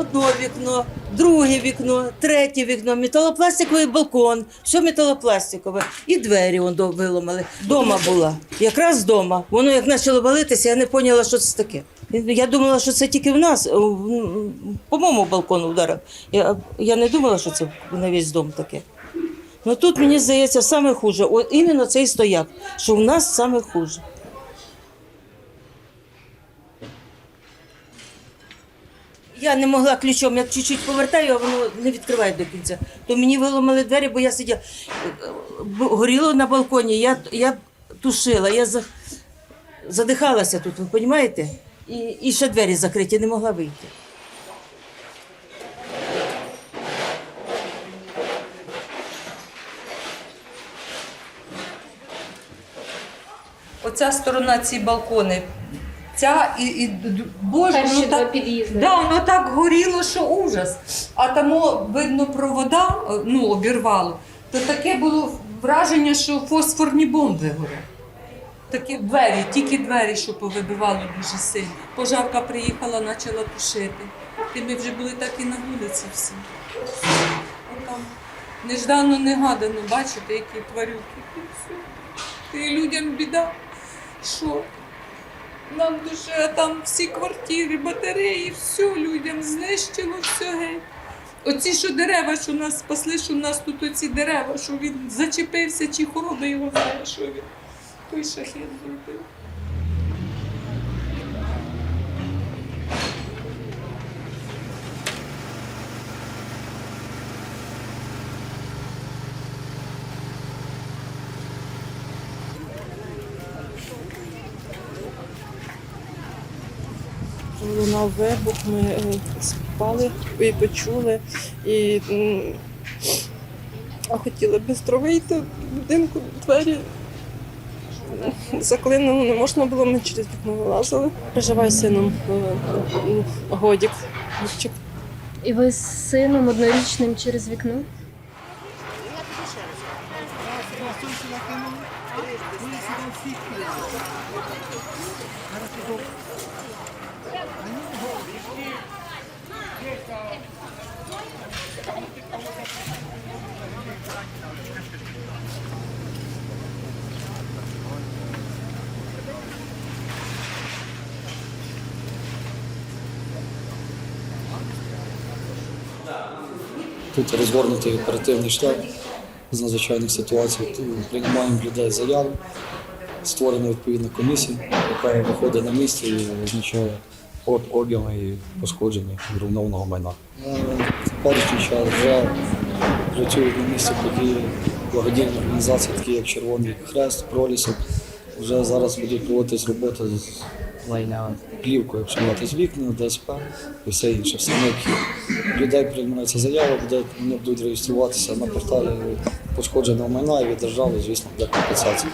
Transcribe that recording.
одне вікно, друге вікно, третє вікно, металопластиковий балкон, все металопластикове. І двері вон до- виламали. Дома була, якраз вдома. Воно як почало валитися, я не поняла, що це таке. Я думала, що це тільки в нас, по моєму балкону вдарив. Я, я не думала, що це на весь дом таке. Ну тут мені здається саме хуже. От іменно цей стояк, що в нас саме хуже. Я не могла ключом, як чуть-чуть повертаю, а воно не відкриває до кінця. То мені виламали двері, бо я сиділа. Горіло на балконі, я, я тушила, я за- задихалася тут, ви розумієте? І, і ще двері закриті, не могла вийти. Оця сторона, ці балкони. Ця і, і боже, Перші ну так, да, воно так горіло, що ужас. А тому, видно, провода е, ну, обірвало. То таке було враження, що фосфорні бомби горять. Такі двері, тільки двері, що повибивало дуже сильно. Пожарка приїхала, почала тушити. І ми вже були так і на вулиці всі. Отам. Неждано, негадано, бачите, які тварюки. І людям біда. Що? Нам дуже там всі квартири, батареї, все людям знищило, все геть. Оці що дерева, що нас спасли, що в нас тут оці дерева, що він зачепився, чи хороба його знає, що він той шахет зробив. Лунав вибух, ми е, спали і почули. І а хотіли швидко вийти в будинку, двері заклинено, не можна було, ми через вікно вилазили. Проживаю сином е, годік. І ви з сином однорічним через вікно? Тут розгорнутий оперативний штаб з надзвичайних ситуацій. Приймаємо людей заяву, створена відповідна комісія, яка виходить на місце і визначає об- об'єми і пошкодження руйнованого майна. На теперішній час вже працюють на місці події благодійні організації, такі як Червоний Хрест, Пролісок. Вже зараз будуть проводитись роботи з плівкою, обшивати з вікна, ДСП і все інше. Все необхідне. Людей приймається заява, буде, вони будуть реєструватися на порталі пошкодженого майна і від держави, звісно, для компенсації.